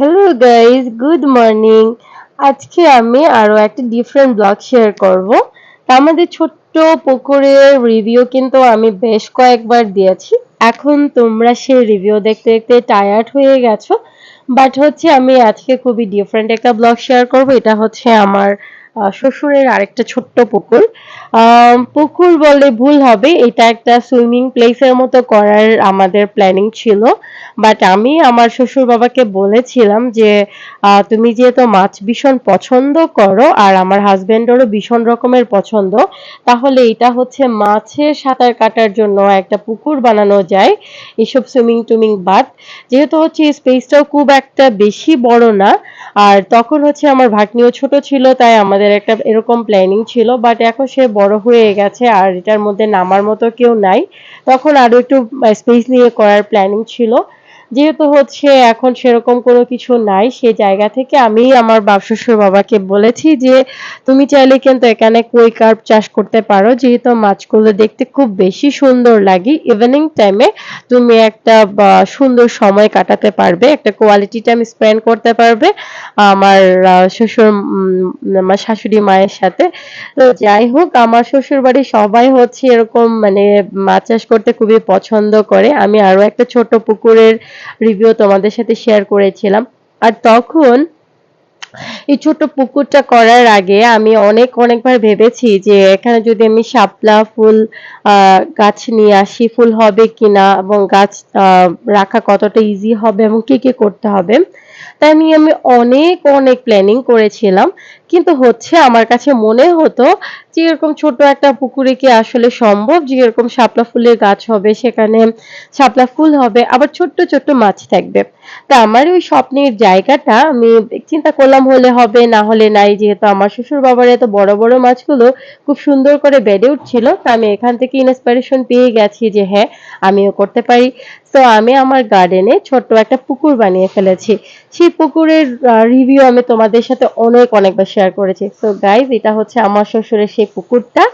Hello guys good morning আজকে আমি আরও একটা ডিফারেন্ট ব্লগ শেয়ার করব। আমাদের ছোট্ট পুকুরের রিভিউ কিন্তু আমি বেশ কয়েকবার দিয়েছি। এখন তোমরা সেই রিভিউ দেখতে দেখতে টায়ার্ড হয়ে গেছো। বাট হচ্ছে আমি আজকে খুবই ডিফারেন্ট একটা ব্লগ শেয়ার করব। এটা হচ্ছে আমার শ্বশুরের আরেকটা ছোট্ট পুকুর। পুকুর বললে ভুল হবে, এটা একটা সুইমিং প্লেসের মতো করার আমাদের প্ল্যানিং ছিল। বাট আমি আমার শ্বশুর বাবাকে বলেছিলাম যে তুমি যেহেতু মাছ ভীষণ পছন্দ করো আর আমার হাজবেন্ডেরও ভীষণ রকমের পছন্দ, তাহলে এটা হচ্ছে মাছের সাঁতার কাটার জন্য একটা পুকুর বানানো যায়, এসব সুইমিং টুইমিং বাদ। যেহেতু হচ্ছে স্পেসটাও খুব একটা বেশি বড় না, আর তখন হচ্ছে আমার ভাগ্নিও ছোট ছিল, তাই আমাদের একটা এরকম প্ল্যানিং ছিল বাট এখন সে বড় হয়ে গেছে আর এটার মধ্যে নামার মতো কেউ নাই। তখন আরও একটু স্পেস নিয়ে করার প্ল্যানিং ছিল। যেহেতু হচ্ছে এখন সেরকম কোনো কিছু নাই, সে জায়গা থেকে আমি আমার বাপ শ্বশুর বাবাকে বলেছি যে, তুমি চাইলে কিন্তু এখানে কই কার্প চাষ করতে পারো। যেহেতু মাছগুলো দেখতে খুব বেশি সুন্দর লাগে ইভিনিং টাইমে তুমি একটা সুন্দর সময় কাটাতে পারবে। একটা কোয়ালিটি টাইম স্পেন্ড করতে পারবে আমার শ্বশুর আমার শাশুড়ি মায়ের সাথে। তো যাই হোক, আমার শ্বশুর বাড়ি সবাই হচ্ছে এরকম মানে মাছ চাষ করতে খুবই পছন্দ করে। আমি আরও একটা ছোট পুকুরের রিভিউ তোমাদের সাথে শেয়ার করেছিলাম। আর তখন এই ছোট পুকুরটা করার আগে আমি অনেক, অনেকবার ভেবেছি যে এখানে যদি আমি শাপলা ফুল গাছ নিয়ে আসি, ফুল হবে কিনা এবং গাছ রাখা কতটা ইজি হবে এবং কি কি করতে হবে, তাই নিয়ে আমি অনেক অনেক প্ল্যানিং করেছিলাম। কিন্তু হচ্ছে আমার কাছে মনে হতো যে এরকম ছোট একটা পুকুরে কি আসলে সম্ভব? যে এরকম শাপলা ফুলের গাছ হবে, সেখানে শাপলা ফুল হবে, আবার ছোট্ট ছোট্ট মাছ থাকবে। তা আমার ওই স্বপ্নের জায়গাটা আমি চিন্তা করলাম হলে হবে, না হলে নাই। যেহেতু আমার শ্বশুর বাবার এত বড় বড় মাছগুলো খুব সুন্দর করে বেড়ে উঠছিল, তা আমি এখান থেকে ইন্সপিরেশন পেয়ে গেছি যে হ্যাঁ আমিও করতে পারি। তো আমি আমার গার্ডেনে ছোট্ট একটা পুকুর বানিয়ে ফেলেছি। সেই পুকুরের রিভিউ আমি তোমাদের সাথে অনেক অনেকবার শেয়ার করেছি। তো গাইজ এটা হচ্ছে আমার শ্বশুরের সেই পুকুরটা